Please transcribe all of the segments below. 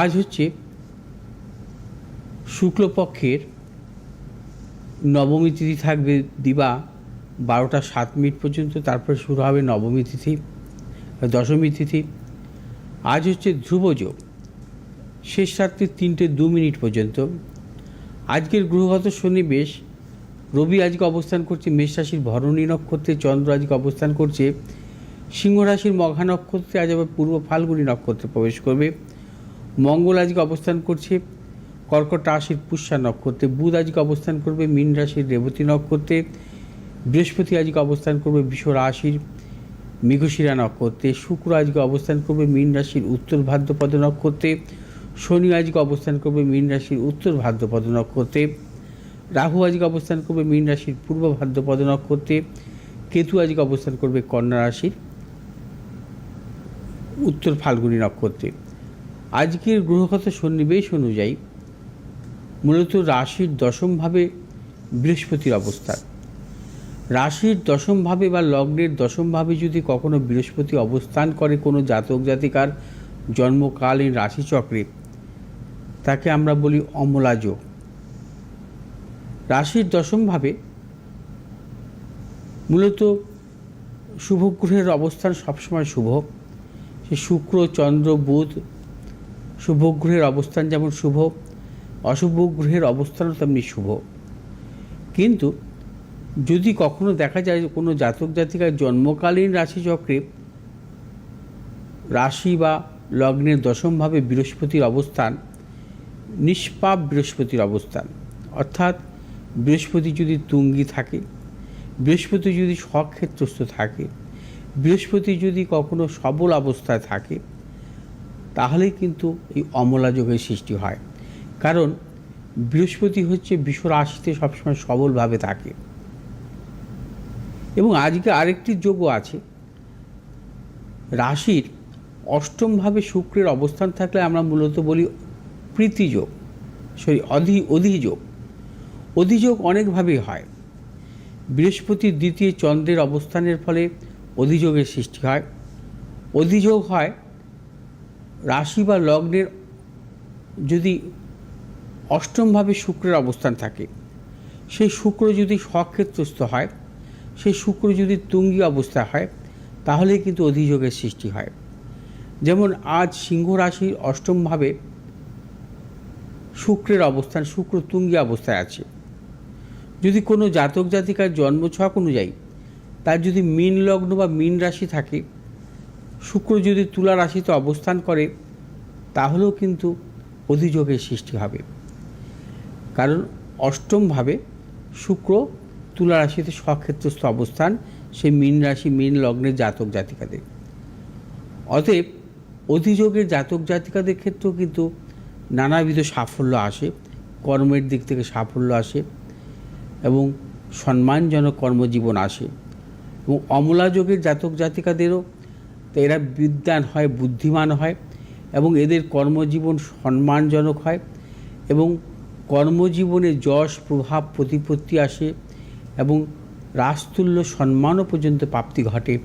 আজ হচ্ছে শুক্লপক্ষের নবমী তিথি থাকবে দিবা বারোটা সাত মিনিট পর্যন্ত, তারপরে শুরু হবে নবমী তিথি, দশমী তিথি। আজ হচ্ছে ধ্রুবযোগ শেষ রাত্রি তিনটে দু মিনিট পর্যন্ত। আজকের গ্রহগত সন্নিবেশ রবি আজকে অবস্থান করছে মেষ রাশির ভরণী নক্ষত্রে, চন্দ্র আজকে অবস্থান করছে সিংহ রাশির মঘা নক্ষত্রে, আজ আবার পূর্ব ফাল্গুনী নক্ষত্রে প্রবেশ করবে। মঙ্গল আজকে অবস্থান করছে কর্কট রাশির পুষ্যা নক্ষত্রে, বুধ আজকে অবস্থান করবে মীন রাশির, রেবতী নক্ষত্রে, বৃহস্পতি আজকে অবস্থান করবে বিশ্ব রাশির মৃগশিরা নক্ষত্রে, শুক্র আজকে অবস্থান করবে মীন রাশির, উত্তর ভাদ্রপদ নক্ষত্রে, শনি আজকে অবস্থান করবে মীন রাশির, উত্তর ভাদ্রপদ নক্ষত্রে, রাহু আজকে অবস্থান করবে মীন রাশির, পূর্ব ভাদ্রপদ নক্ষত্রে, কেতু আজকে অবস্থান করবে কন্যা রাশির, উত্তর ফাল্গুনী নক্ষত্রে। আজকের গ্রহগত সন্নিবেশ অনুযায়ী মূলত রাশির দশমভাবে বৃহস্পতির অবস্থান রাশির দশমভাবে বা লগ্নের দশমভাবে যদি কখনো বৃহস্পতি অবস্থান করে কোনো জাতক জাতিকার জন্মকালীন রাশিচক্রে, তাকে আমরা বলি অমলাযোগ রাশির দশমভাবে মূলত শুভগ্রহের অবস্থান সবসময় শুভ। সে শুক্র, চন্দ্র, বুধ শুভগ্রহের অবস্থান যেমন শুভ অশুভ গ্রহের অবস্থানও তেমনি শুভ। কিন্তু যদি কখনো দেখা যায় কোনো জাতক জাতিকার জন্মকালীন রাশিচক্রে রাশি বা লগ্নের দশমভাবে বৃহস্পতির অবস্থান, নিষ্পাপ বৃহস্পতির অবস্থান, অর্থাৎ বৃহস্পতি যদি তুঙ্গি থাকে, বৃহস্পতি যদি স্বক্ষেত্রস্থ থাকে, বৃহস্পতি যদি কখনো সবল অবস্থায় থাকে তাহলেই কিন্তু এই অমলা যোগের সৃষ্টি হয়। কারণ বৃহস্পতি হচ্ছে বিশ্ব রাশিতে সবসময় সবলভাবে থাকে। এবং আজকে আরেকটি যোগও আছে। রাশির অষ্টমভাবে শুক্রের অবস্থান থাকলে আমরা মূলত বলি প্রীতিযোগ, সরি, অধি, অধিযোগ। অধিযোগ অনেকভাবেই হয়। বৃহস্পতির দ্বিতীয় চন্দ্রের অবস্থানের ফলে অধিযোগের সৃষ্টি হয়। অধিযোগ হয় রাশি বা লগ্নের যদি অষ্টমভাবে শুক্রের অবস্থান থাকে, সেই শুক্র যদি স্বক্ষেত্রস্থ হয়, সেই শুক্র যদি তুঙ্গি অবস্থায় হয় তাহলে কিন্তু অধিযোগের সৃষ্টি হয়। যেমন আজ সিংহ রাশির অষ্টমভাবে শুক্রের অবস্থান, শুক্র তুঙ্গি অবস্থায় আছে। যদি কোনো জাতক জাতিকার জন্মছক অনুযায়ী তার যদি মীন লগ্ন বা মীন রাশি থাকে শুক্র যদি তুলা রাশিতে অবস্থান করে, তাহলেও কিন্তু অধিযোগের সৃষ্টি হবে। কারণ অষ্টমভাবে শুক্র তুলা রাশিতে স্বক্ষেত্রস্থ অবস্থান সেই মীন রাশি, মীন লগ্নের জাতক জাতিকাদের। অতএব অধিযোগের জাতক জাতিকাদের ক্ষেত্রেও কিন্তু নানাবিধ সাফল্য আসে, কর্মের দিক থেকে সাফল্য আসে এবং সম্মানজনক কর্মজীবন আসে এবং অমলা যোগের জাতক জাতিকাদেরও তো এরা বিদ্যান হয়, বুদ্ধিমান হয় এবং এদের কর্মজীবন সম্মানজনক হয় এবং কর্মজীবনে যশ, প্রভাব, প্রতিপত্তি আসে এবং রাজতুল্য সম্মানও পর্যন্ত প্রাপ্তি ঘটে,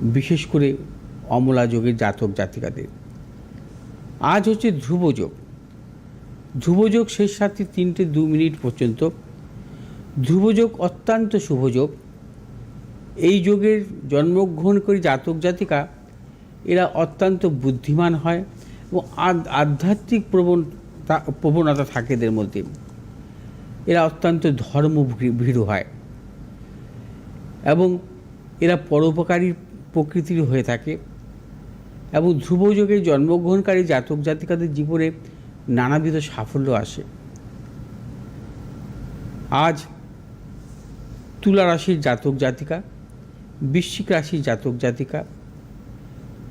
বিশেষ করে অমলা যোগের জাতক জাতিকাদের। আজ হচ্ছে ধ্রুবযোগ ধ্রুবযোগ শেষ সাথে তিনটে দু মিনিট পর্যন্ত। ধ্রুবযোগ অত্যন্ত শুভযোগ এই যোগের জন্মগ্রহণকারী জাতক জাতিকা, এরা অত্যন্ত বুদ্ধিমান হয় এবং আধ্যাত্মিক প্রবণ প্রবণতা থাকে এদের মধ্যে। এরা অত্যন্ত ধর্ম ভীরু হয় এবং এরা পরোপকারী প্রকৃতির হয়ে থাকে এবং ধ্রুবযোগে জন্মগ্রহণকারী জাতক জাতিকাদের জীবনে নানাবিধ সাফল্য আসে। আজ তুলা রাশির জাতক জাতিকা বৃশ্চিক রাশির জাতক জাতিকা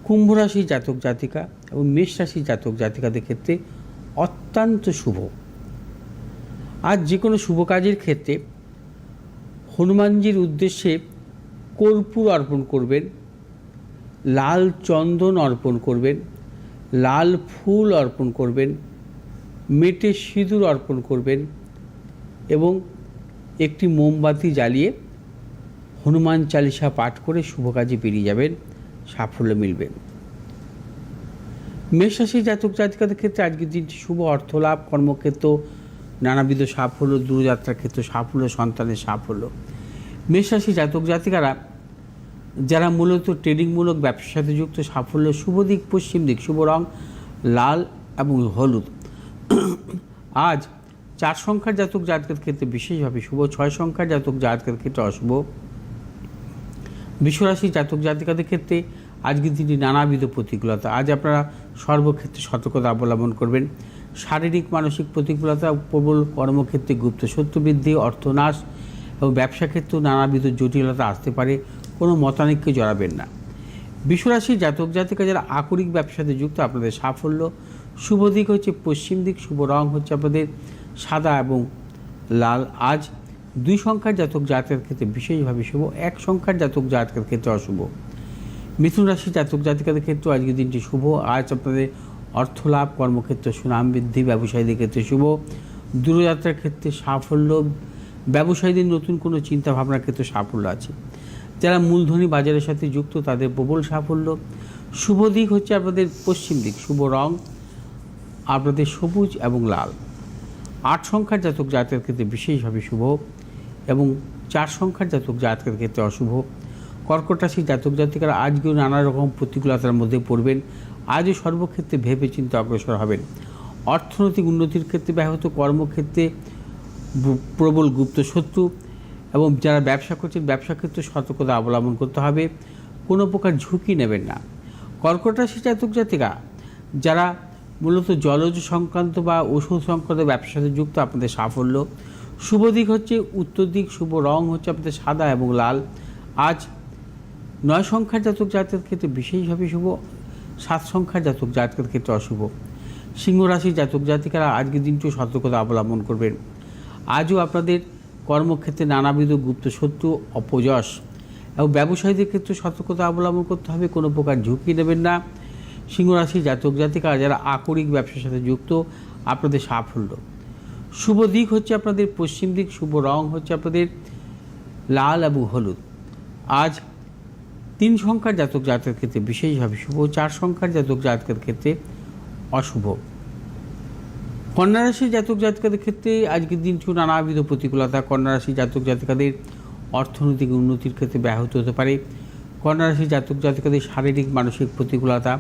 কুম্ভ রাশির জাতক জাতিকা এবং মেষ রাশির জাতক জাতিকাদের ক্ষেত্রে অত্যন্ত শুভ। আজ যে কোনো শুভ কাজের ক্ষেত্রে হনুমানজির উদ্দেশ্যে কর্পূর অর্পণ করবেন, লাল চন্দন অর্পণ করবেন, লাল ফুল অর্পণ করবেন, মেটে সিঁদুর অর্পণ করবেন এবং একটি মোমবাতি জ্বালিয়ে হনুমান চালিসা পাঠ করে শুভ কাজে বেরিয়ে যাবেন, সাফল্য মিলবে। মেষরাশি জাতক জাতিকাদের ক্ষেত্রে আজকের দিনটি শুভ অর্থ লাভ কর্মক্ষেত্র, নানাবিধ সাফল্য, দূরযাত্রার ক্ষেত্রে সাফল্য, সন্তানের সাফল্য। মেষরাশি জাতক জাতিকারা, যারা মূলত ট্রেডিংমূলক ব্যবসার সাথে যুক্ত, সাফল্য, শুভ দিক, পশ্চিম দিক, শুভ রং, লাল এবং হলুদ। আজ চার সংখ্যার জাতক জাতকের ক্ষেত্রে বিশেষভাবে শুভ, ছয় সংখ্যার জাতক জাতকের ক্ষেত্রে অশুভ। বিশ্বরাশি জাতক জাতিকাদের ক্ষেত্রে আজকের দিনটি নানাবিধ প্রতিকূলতা। আজ আপনারা সর্বক্ষেত্রে সতর্কতা অবলম্বন করবেন। শারীরিক, মানসিক প্রতিকূলতা, প্রবল কর্মক্ষেত্রে গুপ্ত শত্রু বৃদ্ধি অর্থনাশ এবং ব্যবসা ক্ষেত্রেও নানাবিধ জটিলতা আসতে পারে, কোনো মতানৈক্যে জড়াবেন না। বিশ্বরাশি জাতক জাতিকা যারা আকরিক ব্যবসাতে যুক্ত, আপনাদের সাফল্য, শুভ দিক হচ্ছে পশ্চিম দিক, শুভ রং হচ্ছে আপনাদের সাদা এবং লাল। আজ দুই সংখ্যার জাতক জাতকের ক্ষেত্রে বিশেষভাবে শুভ, এক সংখ্যার জাতক জাতকের ক্ষেত্রে অশুভ। মিথুন রাশি জাতক জাতিকাদের ক্ষেত্রে আজকের দিনটি শুভ। আজ আপনাদের অর্থ লাভ কর্মক্ষেত্রে সুনাম বৃদ্ধি, ব্যবসায়ীদের ক্ষেত্রে শুভ। দূরযাত্রার ক্ষেত্রে সাফল্য, ব্যবসায়ীদের নতুন কোনো চিন্তা ভাবনার ক্ষেত্রে সাফল্য আছে। যারা মূলধনী বাজারের সাথে যুক্ত, তাদের প্রবল সাফল্য। শুভ দিক হচ্ছে আপনাদের পশ্চিম দিক, শুভ রং, আপনাদের সবুজ এবং লাল। আট সংখ্যার জাতক জাতকের ক্ষেত্রে বিশেষভাবে শুভ। এবং চার সংখ্যার জাতক জাতকের ক্ষেত্রে অশুভ। কর্কট রাশির জাতক জাতিকারা আজকেও নানা রকম প্রতিকূলতার মধ্যে পড়বেন। আজও সর্বক্ষেত্রে ভেবে চিন্তে অগ্রসর হবেন। অর্থনৈতিক উন্নতির ক্ষেত্রে ব্যাহত কর্মক্ষেত্রে প্রবল গুপ্ত শত্রু এবং যারা ব্যবসা করছেন, ব্যবসা ক্ষেত্রে সতর্কতা অবলম্বন করতে হবে। কোনো প্রকার ঝুঁকি নেবেন না। কর্কট রাশি জাতক জাতিকা, যারা মূলত জলজ সংক্রান্ত বা ওষুধ সংক্রান্ত ব্যবসার সাথে যুক্ত, আপনাদের সাফল্য। শুভ দিক হচ্ছে উত্তর দিক, শুভ রং হচ্ছে আপনাদের সাদা এবং লাল। আজ নয় সংখ্যার জাতক জাতকের ক্ষেত্রে বিশেষভাবে শুভ, সাত সংখ্যার জাতক জাতকের ক্ষেত্রে অশুভ। সিংহ রাশির জাতক জাতিকারা আজকের দিনটিও সতর্কতা অবলম্বন করবেন। আজও আপনাদের কর্মক্ষেত্রে নানাবিধ গুপ্ত শত্রু, অপযশ এবং ব্যবসায়ীদের ক্ষেত্রে সতর্কতা অবলম্বন করতে হবে, কোনো প্রকার ঝুঁকি নেবেন না। সিংহ রাশির জাতক জাতিকা যারা আকরিক ব্যবসার সাথে যুক্ত, আপনাদের সাফল্য। শুভ দিক হচ্ছে আপনাদের, পশ্চিম দিক শুভ রং হচ্ছে আপনাদের, লাল এবং হলুদ। আজ তিন সংখ্যার জাতক জাতকের ক্ষেত্রে বিশেষভাবে শুভ, চার সংখ্যার জাতক জাতকের ক্ষেত্রে অশুভ। কন্যা রাশির জাতক জাতিকাদের ক্ষেত্রে আজকের দিন দিনটি নানাবিধ প্রতিকূলতা। কন্যা রাশির জাতক জাতিকাদের অর্থনৈতিক উন্নতির ক্ষেত্রে ব্যাহত হতে পারে। কন্যা রাশির জাতক জাতিকাদের শারীরিক, মানসিক প্রতিকূলতা।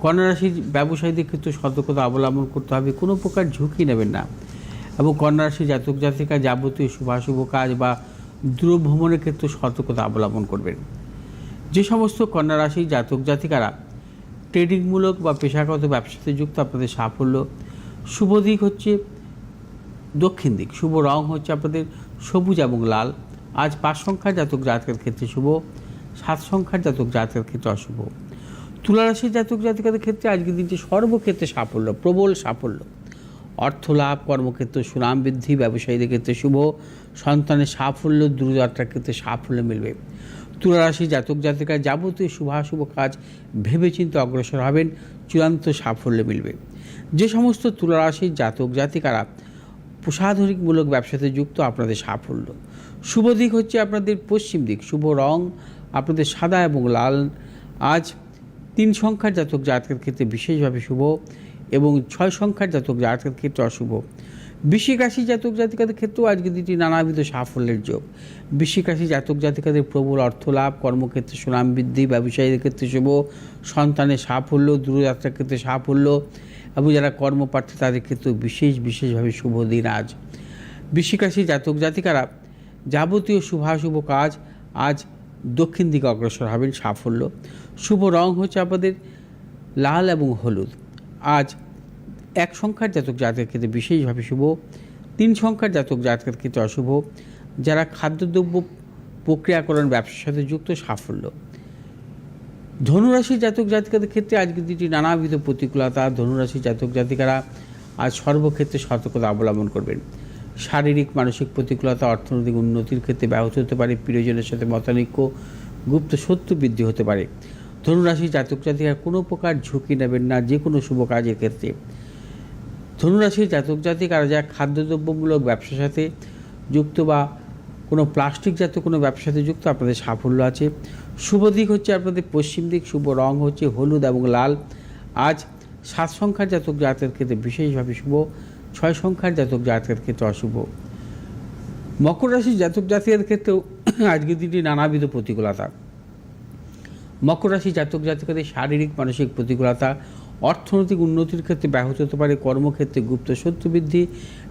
কন্যা রাশির ব্যবসায়ীদের ক্ষেত্রে সতর্কতা অবলম্বন করতে হবে। কোনো প্রকার ঝুঁকি নেবেন না। এবং কন্যা রাশির জাতক জাতিকা যাবতীয় শুভাশুভ কাজ বা দূর ভ্রমণের ক্ষেত্রে সতর্কতা অবলম্বন করবেন। যে সমস্ত কন্যা রাশির জাতক জাতিকারা ট্রেডিংমূলক বা পেশাগত ব্যবসাতে যুক্ত, আপনাদের সাফল্য, শুভ দিক হচ্ছে দক্ষিণ দিক, শুভ রং হচ্ছে আপনাদের সবুজ এবং লাল। আজ পাঁচ সংখ্যার জাতক জাতকের ক্ষেত্রে শুভ, সাত সংখ্যার জাতক জাতকের ক্ষেত্রে অশুভ। তুলারাশির জাতক জাতিকাদের ক্ষেত্রে আজকের দিনটি সর্বক্ষেত্রে সাফল্য, প্রবল সাফল্য। অর্থ লাভ, কর্মক্ষেত্রে সুনাম বৃদ্ধি, ব্যবসায়ীদের ক্ষেত্রে শুভ, সন্তানের সাফল্য, দূরযাত্রার ক্ষেত্রে সাফল্য মিলবে। তুলা রাশি জাতক জাতিকা যাবতীয় শুভাশুভ কাজ ভেবেচিন্তে অগ্রসর হবেন, চূড়ান্ত সাফল্য মিলবে। যে সমস্ত তুলারাশির জাতক জাতিকারা প্রসাধনিকমূলক ব্যবসাতে যুক্ত, আপনাদের সাফল্য। শুভ দিক হচ্ছে আপনাদের পশ্চিম দিক, শুভ রং, আপনাদের সাদা এবং লাল। আজ তিন সংখ্যার জাতক জাতকের ক্ষেত্রে বিশেষভাবে শুভ। এবং ছয় সংখ্যার জাতক জাতকের ক্ষেত্রে অশুভ। বৃশ্চিক রাশি জাতক জাতিকাদের ক্ষেত্রেও আজকে দিনটি নানাবিধ সাফল্যের যোগ। বৃশ্চিক রাশি জাতক জাতিকাদের প্রবল অর্থ লাভ কর্মক্ষেত্রে সুনাম বৃদ্ধি, ব্যবসায়ীদের ক্ষেত্রে শুভ, সন্তানের সাফল্য, দূরযাত্রার ক্ষেত্রে সাফল্য এবং যারা কর্মপ্রার্থী তাদের ক্ষেত্রেও বিশেষ, বিশেষভাবে শুভ দিন আজ। বৃশ্চিক রাশি জাতক জাতিকারা যাবতীয় শুভাশুভ কাজ আজ দক্ষিণ দিকে অগ্রসর হবেন, সাফল্য। শুভ রং হচ্ছে আমাদের লাল এবং হলুদ। আজ এক সংখ্যার জাতক জাতকের ক্ষেত্রে বিশেষভাবে শুভ, তিন সংখ্যার জাতক জাতকের ক্ষেত্রে অশুভ, যারা খাদ্যদ্রব্য প্রক্রিয়াকরণ ব্যবসার সাথে যুক্ত, সাফল্য। ধনুরাশি জাতক জাতিকাদের ক্ষেত্রে আজকের দিনটি নানাবিধ প্রতিকূলতা। ধনুরাশি জাতক জাতিকারা আজ সর্বক্ষেত্রে সতর্কতা অবলম্বন করবেন। শারীরিক, মানসিক প্রতিকূলতা, অর্থনৈতিক উন্নতির ক্ষেত্রে ব্যাহত হতে পারে। প্রিয়জনের সাথে মতানৈক্য, গুপ্ত শত্রু বৃদ্ধি হতে পারে। ধনুরাশি জাতক জাতিকা কোনো প্রকার ঝুঁকি নেবেন না, যে কোনো শুভ কাজের ক্ষেত্রে। ধনুরাশির জাতক জাতিকারা যা খাদ্যদ্রব্যমূলক ব্যবসার সাথে যুক্ত বা কোনো প্লাস্টিক জাতীয় কোনো ব্যবসার সাথে যুক্ত, আপনাদের সাফল্য আছে। শুভ দিক হচ্ছে আপনাদের পশ্চিম দিক, শুভ রং হচ্ছে হলুদ এবং লাল। আজ সাত সংখ্যার জাতক জাতকের ক্ষেত্রে বিশেষভাবে শুভ, ছয় সংখ্যার জাতক জাতকের ক্ষেত্রে অশুভ। মকর রাশির জাতক জাতিকের ক্ষেত্রেও আজকের দিনটি নানাবিধ প্রতিকূলতা। মকর রাশি জাতক জাতকদের শারীরিক, মানসিক প্রতিকূলতা, অর্থনৈতিক উন্নতির ক্ষেত্রে ব্যাহত হতে পারে, কর্মক্ষেত্রে গুপ্ত শত্রু বৃদ্ধি,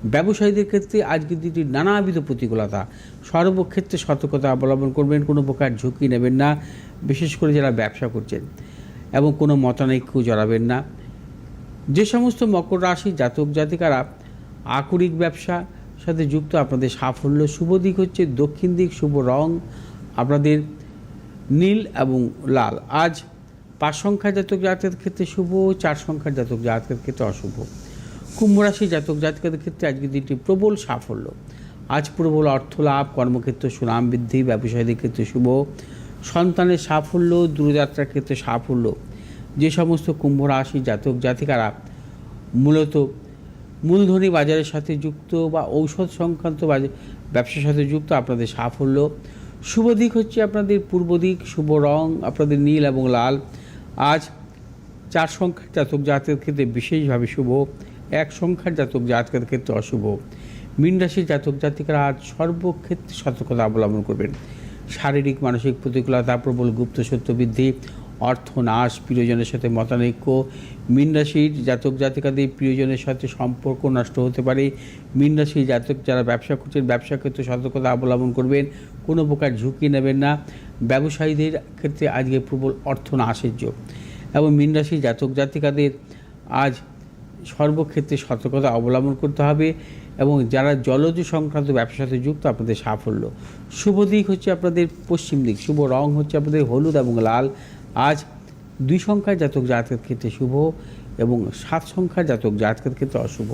ব্যবসায়ীদের ক্ষেত্রে আজকের দিনটি নানাবিধ প্রতিকূলতা। সর্বক্ষেত্রে সতর্কতা অবলম্বন করবেন, কোনো প্রকার ঝুঁকি নেবেন না, বিশেষ করে যারা ব্যবসা করছেন, এবং কোনো মতানৈক্য জড়াবেন না। যে সমস্ত মকর রাশি জাতক জাতিকারা আকরিক ব্যবসা সাথে যুক্ত, আপনাদের সাফল্য শুভ দিক হচ্ছে, দক্ষিণ দিক শুভ রং, আপনাদের নীল এবং লাল। আজ পাঁচ সংখ্যার জাতক জাতকের ক্ষেত্রে শুভ, চার সংখ্যার জাতক জাতকের ক্ষেত্রে অশুভ। কুম্ভ রাশি জাতক জাতকের ক্ষেত্রে আজকের দিনটি প্রবল সাফল্য। আজ প্রবল অর্থ লাভ, কর্মক্ষেত্রে সুনাম বৃদ্ধি, ব্যবসায়ীদের ক্ষেত্রে শুভ। সন্তানের সাফল্য, দূরযাত্রার ক্ষেত্রে সাফল্য। যে সমস্ত কুম্ভ রাশি জাতক জাতিকারা মূলত মূলধনী বাজারের সাথে যুক্ত বা ঔষধ সংক্রান্ত বাজার ব্যবসার সাথে যুক্ত, আপনাদের সাফল্য। শুভ দিক হচ্ছে আপনাদের পূর্ব দিক, শুভ রং, আপনাদের নীল এবং লাল। আজ চার সংখ্যার জাতক জাতকের ক্ষেত্রে বিশেষভাবে শুভ, এক সংখ্যার জাতক জাতকের ক্ষেত্রে অশুভ। মীন রাশির জাতক জাতিকারা আজ সর্বক্ষেত্রে সতর্কতা অবলম্বন করবেন। শারীরিক, মানসিক প্রতিকূলতা, প্রবল গুপ্ত সত্য বৃদ্ধি অর্থ নাশ প্রিয়জনের সাথে মতানৈক্য। মীন রাশির জাতক জাতিকাদের প্রিয়জনের সাথে সম্পর্ক নষ্ট হতে পারে। মীন রাশির জাতক যারা ব্যবসা করছেন ব্যবসা ক্ষেত্রে সতর্কতা অবলম্বন করবেন, কোনো প্রকার ঝুঁকি নেবেন না। ব্যবসায়ীদের ক্ষেত্রে আজকে প্রবল অর্থ নাশের যোগ। এবং মীন রাশির জাতক জাতিকাদের আজ সর্বক্ষেত্রে সতর্কতা অবলম্বন করতে হবে এবং যারা জলজ সংক্রান্ত ব্যবসার সাথে যুক্ত, আপনাদের সাফল্য। শুভ দিক হচ্ছে আপনাদের পশ্চিম দিক। শুভ রং হচ্ছে আপনাদের হলুদ এবং লাল। আজ দুই সংখ্যার জাতক জাতকের ক্ষেত্রে শুভ এবং সাত সংখ্যার জাতক জাতকের ক্ষেত্রে অশুভ।